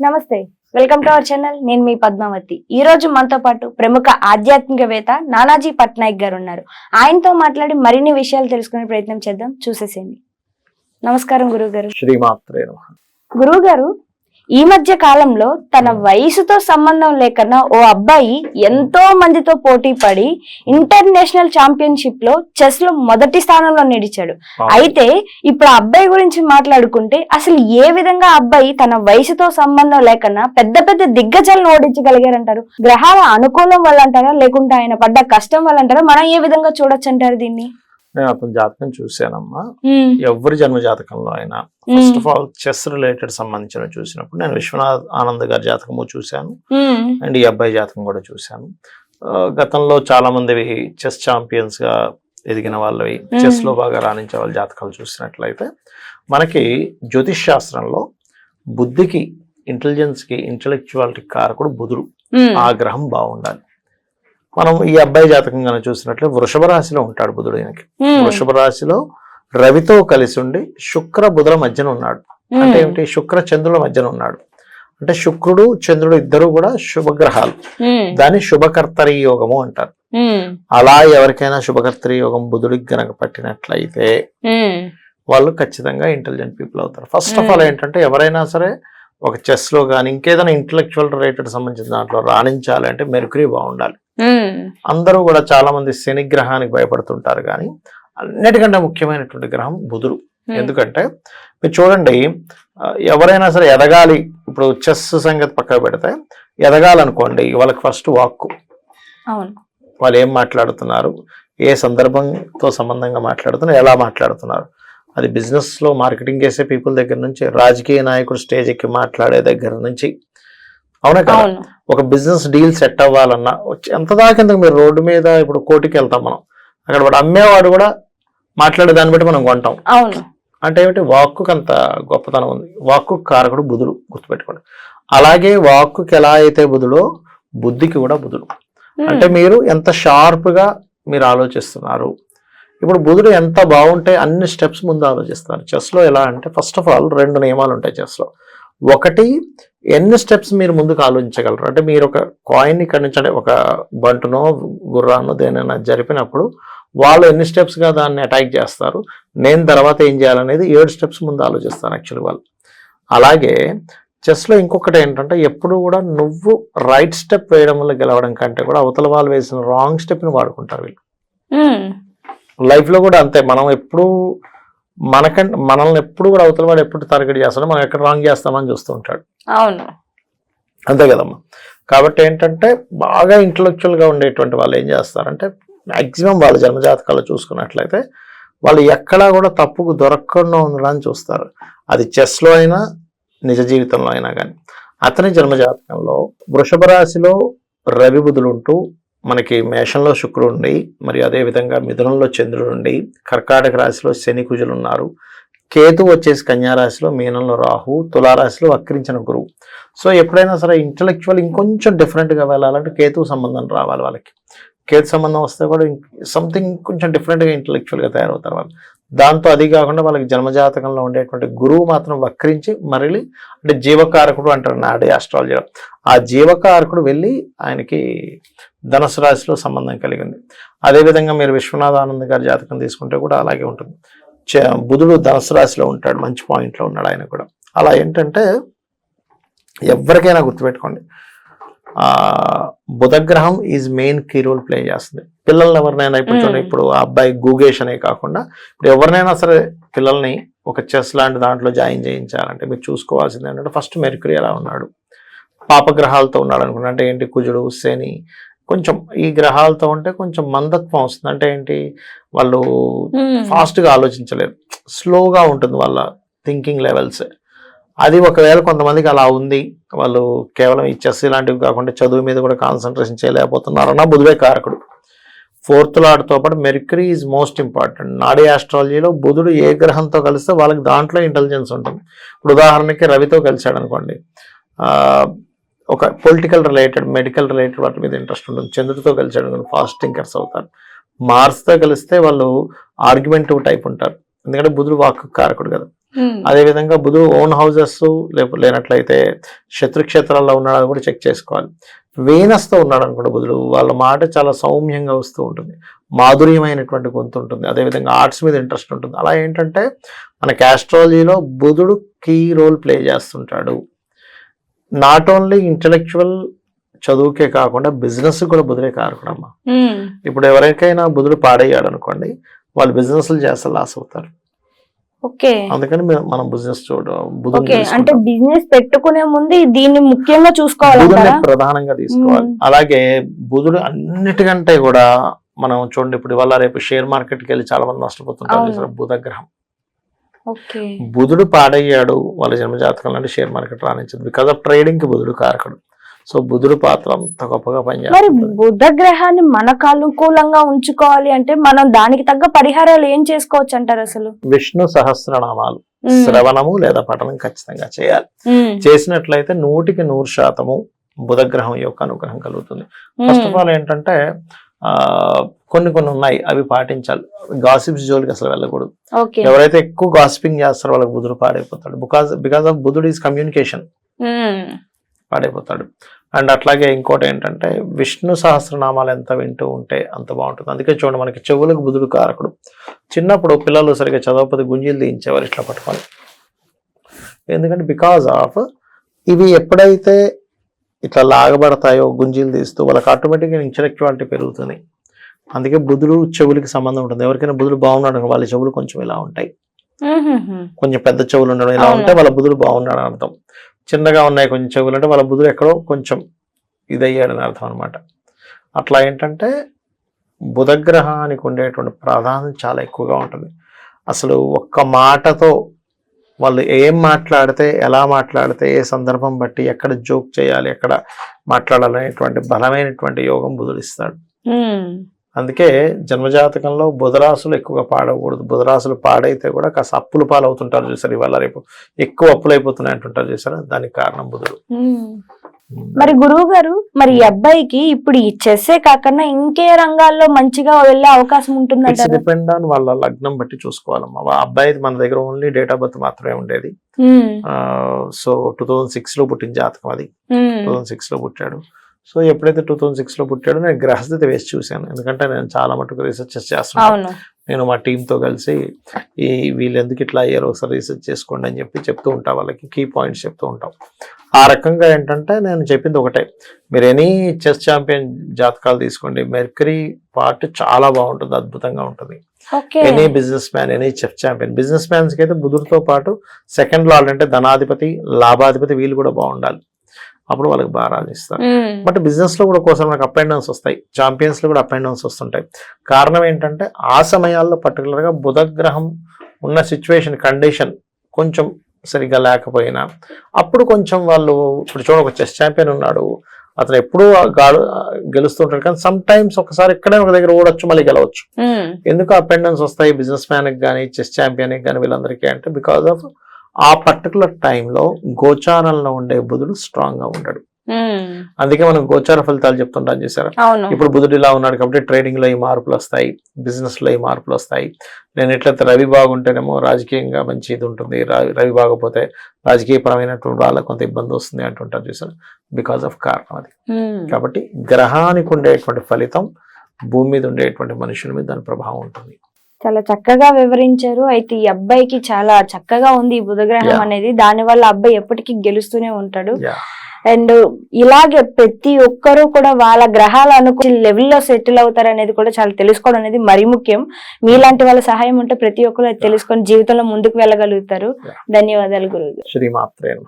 నమస్తే welcome to our channel నేను మీ పద్మావతి. ఈ రోజు మనతో పాటు ప్రముఖ ఆధ్యాత్మికవేత్త నానాజీ పట్నాయక్ గారు ఉన్నారు. ఆయనతో మాట్లాడి మరిన్ని విషయాలు తెలుసుకునే ప్రయత్నం చేద్దాం. చూసేసేయండి. నమస్కారం గురువు గారు శ్రీమాత్రే. గురువు గారు ఈ మధ్య కాలంలో తన వయసుతో సంబంధం లేకన్నా ఓ అబ్బాయి ఎంతో మందితో పోటీ పడి ఇంటర్నేషనల్ ఛాంపియన్షిప్లో చెస్లో మొదటి స్థానంలో నిలిచాడు. అయితే ఇప్పుడు అబ్బాయి గురించి మాట్లాడుకుంటే అసలు ఏ విధంగా అబ్బాయి తన వయసుతో సంబంధం లేకన్నా పెద్ద పెద్ద దిగ్గజాలను ఓడించగలిగారంటారు? గ్రహాల అనుకూలం వల్ల అంటారా? లేకుంటే ఆయన పడ్డ కష్టం వల్ల అంటారా? మనం ఏ విధంగా చూడొచ్చు అంటారు దీన్ని? నేను అతని జాతకం చూశానమ్మా. ఎవరి జన్మ జాతకంలో అయినా first of all chess related సంబంధించిన చూసినప్పుడు నేను విశ్వనాథ్ ఆనంద్ గారి జాతకము చూశాను. అండ్ ఈ అబ్బాయి జాతకం కూడా చూశాను. గతంలో చాలా మంది చెస్ ఛాంపియన్స్గా ఎదిగిన వాళ్ళవి. చెస్లో బాగా రాణించే వాళ్ళ జాతకాలు చూసినట్లయితే మనకి జ్యోతిష్ శాస్త్రంలో బుద్ధికి ఇంటెలిజెన్స్కి ఇంటెలెక్చువాలిటీ కారకుడు బుధుడు. ఆ గ్రహం బాగుండాలి. మనం ఈ అబ్బాయి జాతకం కనుక చూసినట్లే వృషభ రాశిలో ఉంటాడు బుధుడు ఈయనకి. వృషభ రాశిలో రవితో కలిసి ఉండి శుక్ర బుధుల మధ్యన ఉన్నాడు. అంటే ఏమిటి? శుక్ర చంద్రుల మధ్యన ఉన్నాడు. అంటే శుక్రుడు చంద్రుడు ఇద్దరు కూడా శుభగ్రహాలు. దాన్ని శుభకర్తరి యోగము అంటారు. అలా ఎవరికైనా శుభకర్తరి యోగం బుధుడికి గనక పట్టినట్లయితే వాళ్ళు ఖచ్చితంగా ఇంటెలిజెంట్ పీపుల్ అవుతారు. First of all. ఏంటంటే ఎవరైనా సరే ఒక చెస్లో కానీ ఇంకేదైనా ఇంటలెక్చువల్ రిలేటెడ్ సంబంధించిన దాంట్లో రాణించాలి అంటే మెరుకురీ బాగుండాలి. అందరూ కూడా చాలా మంది శని గ్రహానికి భయపడుతుంటారు కానీ అన్నిటికంటే ముఖ్యమైనటువంటి గ్రహం బుధుడు. ఎందుకంటే మీరు చూడండి ఎవరైనా సరే ఎదగాలి. ఇప్పుడు చెస్ సంగతి పక్కన పెడితే ఎదగాలనుకోండి వాళ్ళకి ఫస్ట్ వాక్కు. వాళ్ళు ఏం మాట్లాడుతున్నారు? ఏ సందర్భంతో సంబంధంగా మాట్లాడుతున్నారు? ఎలా మాట్లాడుతున్నారు? అది business లో మార్కెటింగ్ చేసే పీపుల్ దగ్గర నుంచి రాజకీయ నాయకుడు స్టేజ్ ఎక్కి మాట్లాడే దగ్గర నుంచి అవునా కదా? ఒక బిజినెస్ డీల్ సెట్ అవ్వాలన్నా వచ్చి- ఎంత దాకా ఎందుకు మీరు రోడ్డు మీద ఇప్పుడు కోటికి వెళ్తాం మనం? అక్కడ వాడు అమ్మేవాడు కూడా మాట్లాడే దాన్ని బట్టి మనం కొంటాం. అవును. అంటే ఏమిటి? వాక్కుకి అంత గొప్పతనం ఉంది. వాక్కు కారకుడు బుధుడు గుర్తుపెట్టుకోండి. అలాగే వాక్కుకి ఎలా అయితే బుధుడో బుద్ధికి కూడా బుధుడు. అంటే మీరు ఎంత షార్ప్గా మీరు ఆలోచిస్తున్నారు. ఇప్పుడు బుధుడు ఎంత బాగుంటే అన్ని స్టెప్స్ ముందు ఆలోచిస్తారు చెస్లో ఎలా అంటే ఫస్ట్ ఆఫ్ ఆల్ రెండు నియమాలు ఉంటాయి చెస్లో. ఒకటి ఎన్ని స్టెప్స్ మీరు ముందుకు ఆలోచించగలరు? అంటే మీరు ఒక కాయిన్ ఇక్కడ నుంచి అంటే ఒక బంటునో గుర్రానో దేనైనా జరిపినప్పుడు వాళ్ళు ఎన్ని స్టెప్స్గా దాన్ని అటాక్ చేస్తారు? నేను తర్వాత ఏం చేయాలనేది ఏడు స్టెప్స్ ముందు ఆలోచిస్తాను యాక్చువల్లీ వాళ్ళు. అలాగే చెస్లో ఇంకొకటి ఏంటంటే ఎప్పుడు కూడా నువ్వు రైట్ స్టెప్ వేయడం వల్ల గెలవడం కంటే కూడా అవతల వాళ్ళు వేసిన రాంగ్ స్టెప్ని వాడుకుంటారు వీళ్ళు. లైఫ్లో కూడా అంతే. మనం ఎప్పుడు మనకంటే మనల్ని ఎప్పుడు కూడా అవతల వాడు ఎప్పుడు టార్గెట్ చేస్తాడో మనం ఎక్కడ రాంగ్ చేస్తామని చూస్తూ ఉంటాడు. అవును. అంతే కదమ్మా. కాబట్టి ఏంటంటే బాగా ఇంటలెక్చువల్గా ఉండేటువంటి వాళ్ళు ఏం చేస్తారంటే మాక్సిమం వాళ్ళ జన్మజాతకాలు చూసుకున్నట్లయితే వాళ్ళు ఎక్కడా కూడా తప్పుకు దొరకకుండా ఉండడానికి చూస్తారు. అది చెస్లో అయినా నిజ జీవితంలో అయినా కానీ అతని జన్మజాతకంలో వృషభ రాశిలో రవి బుధులు ఉంటూ మనకి మేషంలో శుక్రుడు ఉండి మరి అదే విధంగా మిథునంలో చంద్రుడు ఉండి కర్కాటక రాశిలో శని కుజులు ఉన్నారు. కేతు వచ్చేసి కన్యారాశిలో మీనంలో రాహు తులారాశిలో వక్రించిన గురువు. సో ఎప్పుడైనా సరే ఇంటలెక్చువల్ ఇంకొంచెం డిఫరెంట్గా వెళ్ళాలంటే కేతు సంబంధం రావాలి వాళ్ళకి. కేతు సంబంధం వస్తే కూడా సంథింగ్ కొంచెం డిఫరెంట్గా ఇంటలెక్చువల్గా తయారవుతారు వాళ్ళు. దాంతో అది కాకుండా వాళ్ళకి జన్మజాతకంలో ఉండేటువంటి గురువు మాత్రం వక్రించి మరలి అంటే జీవకారకుడు అంటారు నాడే ఆస్ట్రాలజీలో ఆ జీవకారకుడు వెళ్ళి ఆయనకి ధనుసు రాశిలో సంబంధం కలిగింది అదేవిధంగా మీరు విశ్వనాథ ఆనంద్ గారి జాతకం తీసుకుంటే కూడా అలాగే ఉంటుంది. చ- బుధుడు ధనుసు రాశిలో ఉంటాడు మంచి పాయింట్లో ఉన్నాడు ఆయన కూడా. అలా ఏంటంటే ఎవరికైనా గుర్తుపెట్టుకోండి. బుధగ్రహం is main key role play చేస్తుంది. పిల్లల్ని ఎవరినైనా ఇప్పుడు. ఇప్పుడు ఆ అబ్బాయి గూగేష్ అనే కాకుండా ఇప్పుడు ఎవరినైనా సరే పిల్లల్ని ఒక చెస్ లాంటి దాంట్లో జాయిన్ చేయించాలంటే మీరు చూసుకోవాల్సింది ఏంటంటే ఫస్ట్ మెరుకురి ఎలా ఉన్నాడు? పాపగ్రహాలతో ఉన్నాడు అనుకుంటా అంటే ఏంటి? కుజుడు శని కొంచెం ఈ గ్రహాలతో ఉంటే కొంచెం మందత్వం వస్తుంది. అంటే ఏంటి? వాళ్ళు ఫాస్ట్గా ఆలోచించలేరు. స్లోగా ఉంటుంది వాళ్ళ థింకింగ్ లెవెల్స్ అది ఒకవేళ కొంతమందికి అలా ఉంది వాళ్ళు కేవలం ఈ చెస్ ఇలాంటివి కాకుండా చదువు మీద కూడా కాన్సన్ట్రేషన్ చేయలేకపోతున్నారన్న బుధుడే కారకుడు. ఫోర్త్ లాడ్తో పాటు మెర్కరీ ఈజ్ మోస్ట్ ఇంపార్టెంట్ నాడీ ఆస్ట్రాలజీలో బుధుడు ఏ గ్రహంతో కలిస్తే వాళ్ళకి దాంట్లో ఇంటెలిజెన్స్ ఉంటుంది. ఇప్పుడు ఉదాహరణకి రవితో కలిశాడు అనుకోండి ఒక పొలిటికల్ రిలేటెడ్ మెడికల్ రిలేటెడ్ వాటి మీద ఇంట్రెస్ట్ ఉంటుంది. చంద్రుడితో కలిశాడు అనుకోండి ఫాస్ట్ థింకర్స్ అవుతారు. మార్స్తో కలిస్తే వాళ్ళు ఆర్గ్యుమెంటివ్ టైప్ ఉంటారు. ఎందుకంటే బుధుడు వాక్ కారకుడు కదా. ఉమ్. అదే విధంగా బుధుడు ఓన్ హౌసెస్ లేనట్లయితే శత్రుక్షేత్రాల్లో ఉన్నాడు కూడా చెక్ చేసుకోవాలి. వీనస్తో ఉన్నాడు అనుకోండి బుధుడు వాళ్ళ మాట చాలా సౌమ్యంగా వస్తూ ఉంటుంది. మాధుర్యమైనటువంటి గొంతు ఉంటుంది. అదేవిధంగా ఆర్ట్స్ మీద ఇంట్రెస్ట్ ఉంటుంది. అలా ఏంటంటే మన ఆస్ట్రాలజీలో బుధుడు కీ రోల్ ప్లే చేస్తుంటాడు. నాట్ ఓన్లీ ఇంటలెక్చువల్ చదువుకే కాకుండా బిజినెస్ కూడా బుధుడే కారకుడమ్మా. ఉమ్. ఇప్పుడు ఎవరికైనా బుధుడు పాడయ్యాడు అనుకోండి వాళ్ళు బిజినెస్లు చేస్తే లాస్ అవుతారు. ఓకే అందుకని మనం బిజినెస్ ఓకే అంటే. బిజినెస్ పెట్టుకునే ముందు దీన్ని ముఖ్యంగా చూసుకోవాలంటారా ప్రధానంగా తీసుకోవాలి. అలాగే బుధుడు అన్నిటికంటే కూడా మనం చూడండి ఇప్పుడు ఇవాళ రేపు షేర్ మార్కెట్కి వెళ్ళి చాలా మంది నష్టపోతుంటారు అవును. చూసారా? బుధ గ్రహం ఓకే బుధుడు పాడయ్యాడు వాళ్ళ జన్మజాతకం అంటే షేర్ మార్కెట్ రాణించదు బికాస్ ఆఫ్ ట్రేడింగ్కి బుధుడు కారకుడు సో బుధుడు పాత్ర అంత గొప్పగా మరి పనిచేస్తుంది. బుధ గ్రహాన్ని మనకు అనుకూలంగా ఉంచుకోవాలి అంటే మనం దానికి తగ్గ పరిహారాలు ఏం చేసుకోవచ్చు అంటారు అసలు? విష్ణు సహస్రనామాలు. శ్రవణము లేదా పఠనం ఖచ్చితంగా చేయాలి. చేసినట్లయితే నూటికి నూరు శాతము బుధగ్రహం యొక్క అనుగ్రహం కలుగుతుంది. ఫస్ట్ ఆఫ్ ఆల్ ఏంటంటే ఆ కొన్ని కొన్ని ఉన్నాయి అవి పాటించాలి. గాసిప్స్ జోలికి అసలు వెళ్ళకూడదు. ఎవరైతే ఎక్కువ గాసిపింగ్ చేస్తారో వాళ్ళకి బుధుడు పాడైపోతాడు. బికాస్ బికాస్ ఆఫ్ బుధుడు ఈజ్ కమ్యూనికేషన్. పాడైపోతాడు. అండ్ అట్లాగే ఇంకోటి ఏంటంటే విష్ణు సహస్రనామాలు ఎంత వింటూ ఉంటే అంత బాగుంటుంది. అందుకే చూడండి మనకి చెవులకు బుధుడు కారకుడు. చిన్నప్పుడు పిల్లలు సరిగ్గా చదవకపోతే గుంజీలు తీయించేవారు ఇట్లా పట్టుకొని. ఎందుకంటే బికాజ్ ఆఫ్ ఇవి ఎప్పుడైతే ఇట్లా లాగబడతాయో గుంజీలు తీస్తూ వాళ్ళకి ఆటోమేటిక్గా ఇంటలెక్చువాలిటీ పెరుగుతుంది. అందుకే బుధుడు చెవులకి సంబంధం ఉంటుంది. ఎవరికైనా బుధుడు బాగున్నాడు వాళ్ళ చెవులు కొంచెం ఇలా ఉంటాయి. కొంచెం పెద్ద చెవులు ఉండడం ఇలా. ఉంటే వాళ్ళ బుధుడు బాగున్నాడు అర్థం. చిన్నగా ఉన్నాయి కొంచెం చెవులు అంటే వాళ్ళ బుధుడు ఎక్కడో కొంచెం ఇదయ్యాడని అర్థం అనమాట అట్లా ఏంటంటే బుధగ్రహానికి ఉండేటువంటి ప్రాధాన్యం చాలా ఎక్కువగా ఉంటుంది. అసలు ఒక్క మాటతో వాళ్ళు ఏం మాట్లాడితే ఎలా మాట్లాడితే ఏ సందర్భం బట్టి ఎక్కడ జోక్ చేయాలి ఎక్కడ మాట్లాడాలనేటువంటి బలమైనటువంటి యోగం బుధుడిస్తాడు అందుకే జన్మజాతకంలో బుధరాసులు ఎక్కువగా పాడకూడదు. బుధరాసులు పాడైతే కూడా కాస్త అప్పులు పాలవుతుంటారు చూసారు. ఇవాళ రేపు ఎక్కువ అప్పులు అయిపోతున్నాయి అంటుంటారు చూసారా? దానికి కారణం బుధుడు. మరి గురువు గారు మరి ఈ అబ్బాయికి ఇప్పుడు ఈ చెస్సే కాకుండా ఇంకే రంగాల్లో మంచిగా వెళ్ళే అవకాశం ఉంటుందంటారు? డిపెండ్ ఆన్ వాళ్ళ లగ్నం బట్టి చూసుకోవాలమ్మా. అబ్బాయి మన దగ్గర ఓన్లీ డేట్ ఆఫ్ బర్త్ మాత్రమే ఉండేది. సో టూ థౌజండ్ సిక్స్లో పుట్టిన జాతకం అది. టూ థౌజండ్ సిక్స్లో పుట్టాడు. సో ఎప్పుడైతే టూ థౌజండ్ సిక్స్లో పుట్టాడో నేను గ్రహస్థితి వేసి చూశాను. ఎందుకంటే నేను చాలా మటుకు రీసెర్చ్ చేస్తున్నాను. నేను మా టీంతో కలిసి ఈ వీళ్ళు ఎందుకు ఇట్లా అయ్యారో ఒకసారి రీసెర్చ్ చేసుకోండి అని చెప్పి చెప్తూ ఉంటా వాళ్ళకి కీ పాయింట్స్ చెప్తూ ఉంటాం. ఆ రకంగా ఏంటంటే నేను చెప్పింది ఒకటే. మీరు ఎనీ చెస్ ఛాంపియన్ జాతకాలు తీసుకోండి. మెర్కరీ పార్ట్ చాలా బాగుంటుంది అద్భుతంగా ఉంటుంది. Any business man any chef champion business మ్యాన్స్కి అయితే బుధుడితో పాటు సెకండ్ లార్డ్ అంటే ధనాధిపతి లాభాధిపతి వీళ్ళు కూడా బాగుండాలి. అప్పుడు వాళ్ళకి బాగా రాణిస్తారు. ఉమ్. బట్ బిజినెస్లో కూడా కోసం మనకు అప్ అండ్ డౌన్స్ వస్తాయి. ఛాంపియన్స్లో కూడా అప్ అండ్ డౌన్స్ వస్తుంటాయి. కారణం ఏంటంటే ఆ సమయాల్లో పర్టికులర్గా బుధగ్రహం ఉన్న సిచ్యువేషన్ కండిషన్ కొంచెం సరిగ్గా లేకపోయినా అప్పుడు కొంచెం వాళ్ళు ఇప్పుడు చూడ ఒక చెస్ ఛాంపియన్ ఉన్నాడు. అతను ఎప్పుడూ గాడు గెలుస్తుంటాడు. కానీ సమ్ టైమ్స్ ఒకసారి ఇక్కడే ఒక దగ్గర ఓడొచ్చు మళ్ళీ గెలవచ్చు. ఎందుకు అప్ అండ్ డౌన్స్ వస్తాయి బిజినెస్ మ్యాన్కి కానీ చెస్ ఛాంపియన్కి కానీ వీళ్ళందరికీ అంటే బికాస్ ఆఫ్ ఆ పర్టికులర్ టైంలో గోచారంలో ఉండే బుధుడు స్ట్రాంగ్గా ఉండడు. అందుకే మనం గోచార ఫలితాలు చెప్తుంటాం చేశారు ఇప్పుడు బుధుడు ఇలా ఉన్నాడు కాబట్టి ట్రేడింగ్లో ఈ మార్పులు వస్తాయి బిజినెస్లో ఈ మార్పులు వస్తాయి. నేను ఎట్లయితే రవి బాగుంటేనేమో రాజకీయంగా మంచి ఇది ఉంటుంది రవి బాగపోతే రాజకీయపరమైనటువంటి వాళ్ళకి కొంత ఇబ్బంది వస్తుంది అంటుంటారు చూసారు? బికాస్ ఆఫ్ కారణం అది. కాబట్టి గ్రహానికి ఉండేటువంటి ఫలితం భూమి మీద ఉండేటువంటి మనుషుల మీద దాని ప్రభావం ఉంటుంది. చాలా చక్కగా వివరించారు అయితే ఈ అబ్బాయికి చాలా చక్కగా ఉంది ఈ బుధగ్రహం. అనేది దాని వల్ల అబ్బాయి ఎప్పటికీ గెలుస్తూనే ఉంటాడు. అండ్ ఇలాగే ప్రతి ఒక్కరూ కూడా వాళ్ళ గ్రహాల అనుకూల లెవెల్లో సెటిల్ అవుతారు అనేది కూడా చాలా తెలుసుకోవడం అనేది మరీ ముఖ్యం మీలాంటి వాళ్ళ సహాయం ఉంటే ప్రతి ఒక్కరు తెలుసుకొని జీవితంలో ముందుకు వెళ్ళగలుగుతారు. ధన్యవాదాలు గురువు శ్రీమాత్రే నమః.